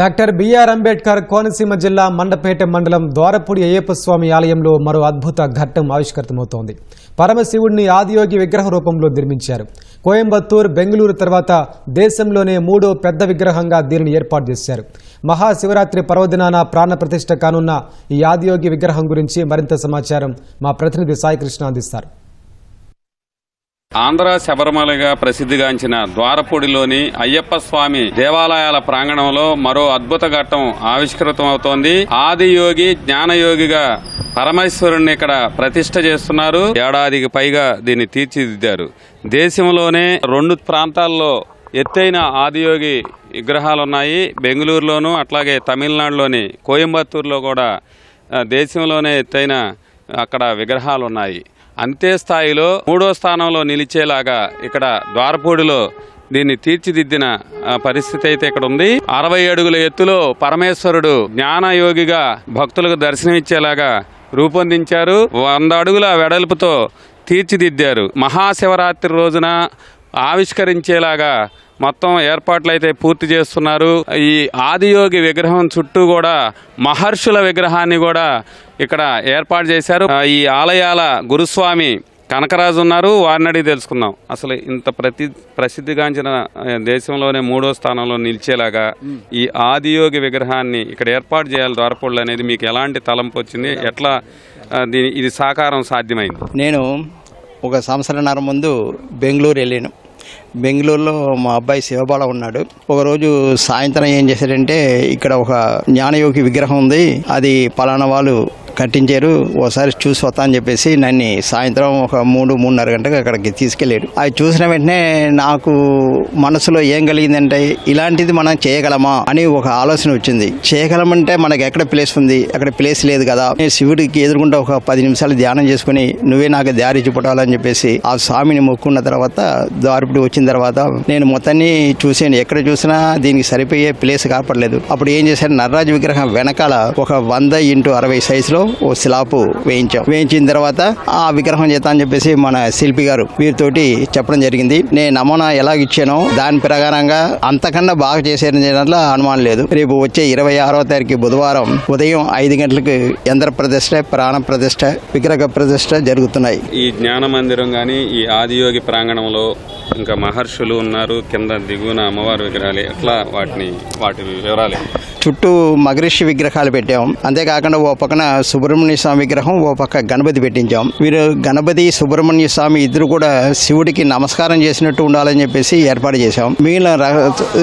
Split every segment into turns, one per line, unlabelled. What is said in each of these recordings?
Doctor BR Ambedkar Konaseema జిల్లా మండపేట మండలం ద్వారపూడి అయ్యప్ప స్వామి ఆలయంలో మరో అద్భుత ఘట్టం ఆవిష్కృతమవుతోంది. పరమశివుడిని ఆదియోగి విగ్రహ రూపంలో నిర్మించారు. కోయంబత్తూర్ బెంగళూరు తర్వాత దేశంలోనే మూడో పెద్ద విగ్రహంగా దీనిని ఏర్పాటు చేశారు. మహాశివరాత్రి పర్వదినాన ప్రాణప్రతిష్ఠ కానున్న ఈ ఆదియోగి విగ్రహం గురించి మరింత సమాచారం మా ప్రతినిధి సాయికృష్ణ అందిస్తారు.
ఆంధ్ర శబరిమలగా ప్రసిద్ధిగాంచిన ద్వారపూడిలోని అయ్యప్ప స్వామి దేవాలయాల ప్రాంగణంలో మరో అద్భుత ఘట్టం ఆవిష్కృతమవుతోంది. ఆదియోగి జ్ఞానయోగిగా పరమేశ్వరుణ్ణి ఇక్కడ ప్రతిష్ట చేస్తున్నారు. ఏడాదికి పైగా దీన్ని తీర్చిదిద్దారు. దేశంలోనే రెండు ప్రాంతాల్లో ఎత్తైన ఆదియోగి విగ్రహాలు ఉన్నాయి బెంగళూరులోను అట్లాగే తమిళనాడులోని కోయంబత్తూరులో కూడా దేశంలోనే ఎత్తైన అక్కడ విగ్రహాలు ఉన్నాయి అంతే స్థాయిలో మూడో స్థానంలో నిలిచేలాగా ఇక్కడ ద్వారపూడిలో దీన్ని తీర్చిదిద్దిన పరిస్థితి అయితే ఇక్కడ ఉంది. అరవై అడుగుల ఎత్తులో పరమేశ్వరుడు జ్ఞానయోగిగా భక్తులకు దర్శనమిచ్చేలాగా రూపొందించారు. వంద అడుగుల వెడల్పుతో తీర్చిదిద్దారు. మహాశివరాత్రి రోజున ఆవిష్కరించేలాగా మొత్తం ఏర్పాట్లు అయితే పూర్తి చేస్తున్నారు. ఈ ఆదియోగి విగ్రహం చుట్టూ కూడా మహర్షుల విగ్రహాన్ని కూడా ఇక్కడ ఏర్పాటు చేశారు. ఈ ఆలయాల గురుస్వామి కనకరాజు ఉన్నారు. వారిని అడిగి తెలుసుకుందాం. అసలు ఇంత ప్రతి ప్రసిద్ధిగాంచిన దేశంలోనే మూడో స్థానంలో నిలిచేలాగా ఈ ఆదియోగి విగ్రహాన్ని ఇక్కడ ఏర్పాటు చేయాలి ద్వారపూళ్ళు అనేది మీకు ఎలాంటి తలంపు వచ్చింది? ఎట్లా దీని ఇది సాకారం సాధ్యమైంది?
నేను ఒక సంవత్సరన్నర ముందు బెంగళూరు వెళ్ళాను. బెంగళూరులో మా అబ్బాయి శివబాల ఉన్నాడు. ఒకరోజు సాయంత్రం ఏం చేశాడంటే ఇక్కడ ఒక జ్ఞానయోగి విగ్రహం ఉంది. అది పలానా వాళ్ళు కట్టించారు. ఓసారి చూసి వస్తా అని చెప్పేసి నన్ను సాయంత్రం ఒక మూడు మూడున్నర గంటకు అక్కడికి తీసుకెళ్ళాడు అది చూసిన వెంటనే నాకు మనసులో ఏం కలిగిందంటే ఇలాంటిది మనం చేయగలమా అని ఒక ఆలోచన వచ్చింది. చేయగలమంటే మనకి ఎక్కడ ప్లేస్ ఉంది? అక్కడ ప్లేస్ లేదు కదా. నేను శివుడికి ఎదుర్కొంటే ఒక పది నిమిషాలు ధ్యానం చేసుకుని నువ్వే నాకు దారి చూపడాలని చెప్పేసి ఆ స్వామిని మొక్కున్న తర్వాత దారిపుడి వచ్చిన తర్వాత నేను మొత్తాన్ని చూసాను ఎక్కడ చూసినా దీనికి సరిపోయే ప్లేస్ కాపడలేదు అప్పుడు ఏం చేశాను? నర్రాజు విగ్రహం వెనకాల ఒక వంద ఇంటూ అరవై సైజులో ఓ స్లాబ్ వేయించాం. వేయించిన తర్వాత ఆ విగ్రహం చేత అని చెప్పేసి మన శిల్పి గారు వీరితోటి చెప్పడం జరిగింది. నేను నమూనా ఎలా ఇచ్చానో దాని ప్రకారంగా అంతకన్నా బాగా చేశారని చేయడంలో అనుమానం లేదు. రేపు వచ్చే ఇరవై ఆరో తారీఖు బుధవారం ఉదయం ఐదు గంటలకు యంత్ర ప్రతిష్ట ప్రాణ ప్రతిష్ట విగ్రహ ప్రతిష్ట జరుగుతున్నాయి.
ఈ జ్ఞాన మందిరం కానీ ఈ ఆదియోగి ప్రాంగణంలో ఇంకా మహర్షులు ఉన్నారు. కింద దిగువన అమ్మవారి విగ్రహాలు. ఎట్లా వాటిని వాటి వివరాలు.
చుట్టూ మగరిషి విగ్రహాలు పెట్టాం. అంతేకాకుండా ఓ పక్కన సుబ్రహ్మణ్య స్వామి విగ్రహం ఓ పక్క గణపతి పెట్టించాం. వీరు గణపతి సుబ్రహ్మణ్య స్వామి ఇద్దరు కూడా శివుడికి నమస్కారం చేసినట్టు ఉండాలని చెప్పేసి ఏర్పాటు చేశాం. మిగిలిన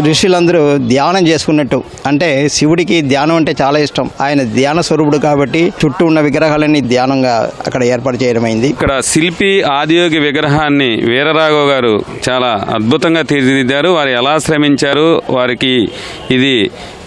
ఋషులందరూ ధ్యానం చేసుకున్నట్టు అంటే శివుడికి ధ్యానం అంటే చాలా ఇష్టం. ఆయన ధ్యాన స్వరూపుడు కాబట్టి చుట్టూ ఉన్న విగ్రహాలన్నీ ధ్యానంగా అక్కడ ఏర్పాటు చేయడం అయింది
ఇక్కడ శిల్పి ఆదియోగి విగ్రహాన్ని వీరరాఘవ గారు చాలా అద్భుతంగా తీర్చిదిద్దారు. వారు ఎలా శ్రమించారు? వారికి ఇది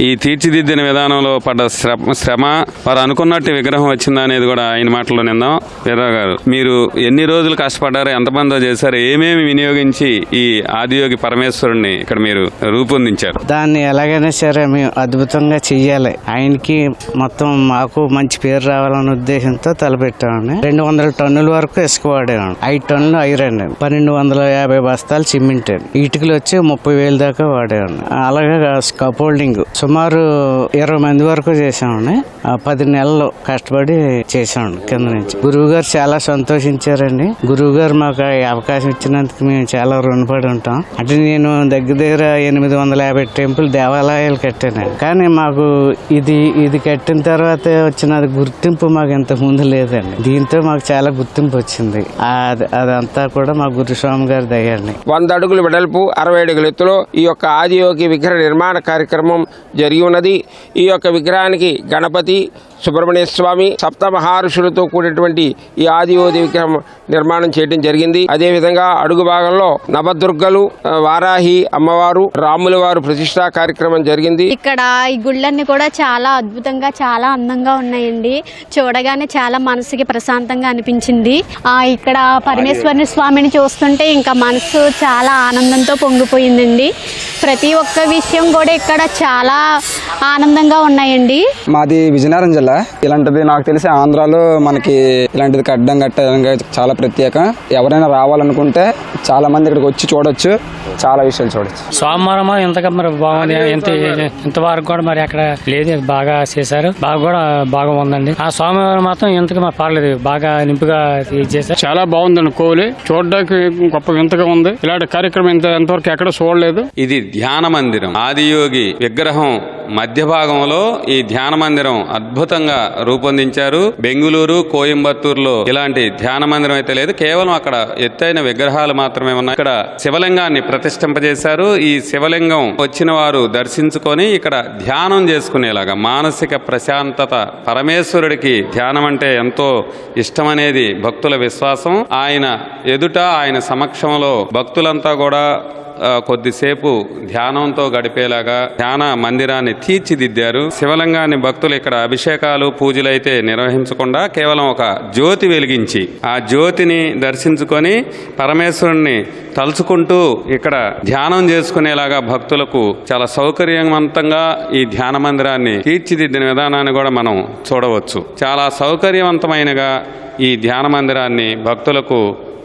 ఈ తీర్చిదిద్దిన విధానంలో పడ్డ శ్రమ శ్రమ వారు అనుకున్నట్టు విగ్రహం వచ్చిందా అనేది కూడా ఆయన మాటలో నిందాం. వీరరావు గారు మీరు ఎన్ని రోజులు కష్టపడ్డారు ఎంతమందో చేశారు ఏమేమి వినియోగించి ఈ ఆదియోగి పరమేశ్వరుణ్ణి ఇక్కడ మీరు రూపొందించారు?
దాన్ని ఎలాగైనా సరే మేము అద్భుతంగా చెయ్యాలి. ఆయనకి మొత్తం మాకు మంచి పేరు రావాలనే ఉద్దేశంతో తలపెట్టామండి. రెండు వందల టన్నుల వరకు ఇసుక వాడామండి ఐదు టన్నులు ఐరన్. పన్నెండు వందల యాభై బస్తాలు సిమెంట్. ఇటుకలు వచ్చి ముప్పై వేలు దాకా వాడామండి అలాగే స్కపోల్డింగ్ సుమారు ఇరవై మంది వరకు చేసామండి ఆ పది నెలలు కష్టపడి చేసామండి కింద నుంచి. గురువు గారు చాలా సంతోషించారండి. గురువు గారు మాకు అవకాశం ఇచ్చినందుకు మేము చాలా రుణపడి ఉంటాం. అంటే నేను దగ్గర దగ్గర ఎనిమిది వందల యాభై టెంపుల్ దేవాలయాలు కట్టాను కానీ మాకు ఇది ఇది కట్టిన తర్వాత వచ్చిన అది గుర్తింపు మాకు ఇంత ముందు లేదండి. దీంతో మాకు చాలా గుర్తింపు వచ్చింది. అదంతా కూడా మా గురుస్వామి గారి దయండి
వంద అడుగులు వెడల్పు అరవై అడుగుల ఎత్తులో ఈ యొక్క ఆదియోగి విగ్రహ నిర్మాణ కార్యక్రమం జరిగి ఉన్నది. ఈ యొక్క విగ్రహానికి గణపతి సుబ్రహ్మణ్య స్వామి సప్త మహర్షులతో కూడినటువంటి ఈ ఆదియోగి విగ్రహం నిర్మాణం చేయడం జరిగింది. అదేవిధంగా అడుగు భాగంలో నవదుర్గలు వారాహి అమ్మవారు రాముల వారు ప్రతిష్టా కార్యక్రమం జరిగింది.
ఇక్కడ ఈ గుళ్ళన్నీ కూడా చాలా అద్భుతంగా చాలా అందంగా ఉన్నాయండి. చూడగానే చాలా మనసుకి ప్రశాంతంగా అనిపించింది. ఆ ఇక్కడ పరమేశ్వరుని స్వామిని చూస్తుంటే ఇంకా మనసు చాలా ఆనందంతో పొంగిపోయిందండి. ప్రతి ఒక్క విషయం కూడా ఇక్కడ చాలా ఆనందంగా ఉన్నాయండి.
మాది విజయనగరం జిల్లా. చూడలే ఇలాంటిది నాకు తెలిసి ఆంధ్రాలో మనకి ఇలాంటిది కడ్డం కట్టడం చాలా ప్రత్యేకం. ఎవరైనా రావాలనుకుంటే చాలా మంది ఇక్కడికి వచ్చి చూడొచ్చు. చాలా విషయాలు చూడొచ్చు.
సోమవారం ఇంతగా మరి బాగుంది. ఇంత ఇంతవరకు కూడా మరి అక్కడ లేదు. బాగా చేశారు. బాగా కూడా బాగా ఉందండి. ఆ సోమవారం మాత్రం ఇంతగా మరి పర్లేదు. బాగా నింపుగా ఇది చేశారు.
చాలా బాగుందండి కోహ్లీ. చూడడానికి గొప్ప వింతగా ఉంది. ఇలాంటి కార్యక్రమం ఇంత ఎంతవరకు ఎక్కడ చూడలేదు.
ఇది ధ్యాన మందిరం. ఆదియోగి విగ్రహం మధ్య భాగంలో ఈ ధ్యాన మందిరం అద్భుతంగా రూపొందించారు. బెంగుళూరు కోయంబత్తూరులో ఇలాంటి ధ్యాన మందిరం అయితే లేదు. కేవలం అక్కడ ఎత్తైన విగ్రహాలు మాత్రమే ఉన్నాయి. ఇక్కడ శివలింగాన్ని ప్రతిష్ఠింపజేశారు. ఈ శివలింగం వచ్చిన వారు దర్శించుకొని ఇక్కడ ధ్యానం చేసుకునేలాగా మానసిక ప్రశాంతత పరమేశ్వరుడికి ధ్యానం అంటే ఎంతో ఇష్టమనేది భక్తుల విశ్వాసం. ఆయన ఎదుట ఆయన సమక్షంలో భక్తులంతా కూడా కొద్దిసేపు ధ్యానంతో గడిపేలాగా ధ్యాన మందిరాన్ని తీర్చిదిద్దారు. శివలింగాన్ని భక్తులు ఇక్కడ అభిషేకాలు పూజలు అయితే నిర్వహించకుండా కేవలం ఒక జ్యోతి వెలిగించి ఆ జ్యోతిని దర్శించుకొని పరమేశ్వరుణ్ణి తలుచుకుంటూ ఇక్కడ ధ్యానం చేసుకునేలాగా భక్తులకు చాలా సౌకర్యవంతంగా ఈ ధ్యాన మందిరాన్ని తీర్చిదిద్దిన విధానాన్ని కూడా మనం చూడవచ్చు. చాలా సౌకర్యవంతమైనగా ఈ ధ్యాన మందిరాన్ని భక్తులకు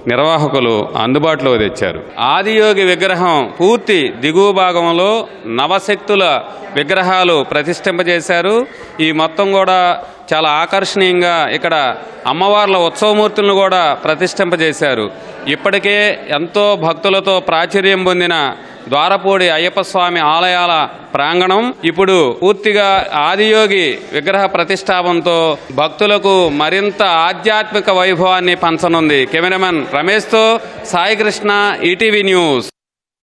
నిర్వాహకులు అందుబాటులో తెచ్చారు. ఆదియోగి విగ్రహం పూర్తి దిగువ భాగంలో నవశక్తుల విగ్రహాలు ప్రతిష్ఠింపజేశారు. ఈ మొత్తం కూడా చాలా ఆకర్షణీయంగా ఇక్కడ అమ్మవార్ల ఉత్సవమూర్తులను కూడా ప్రతిష్ఠింపజేశారు. ఇప్పటికే ఎంతో భక్తులతో ప్రాచుర్యం పొందిన ద్వారపూడి అయ్యప్ప స్వామి ఆలయాల ప్రాంగణం ఇప్పుడు పూర్తిగా ఆదియోగి విగ్రహ ప్రతిష్టాపంతో భక్తులకు మరింత ఆధ్యాత్మిక వైభవాన్ని పంచనుంది. కెమెరామెన్ రమేష్తో సాయికృష్ణ ఈటీవీ న్యూస్.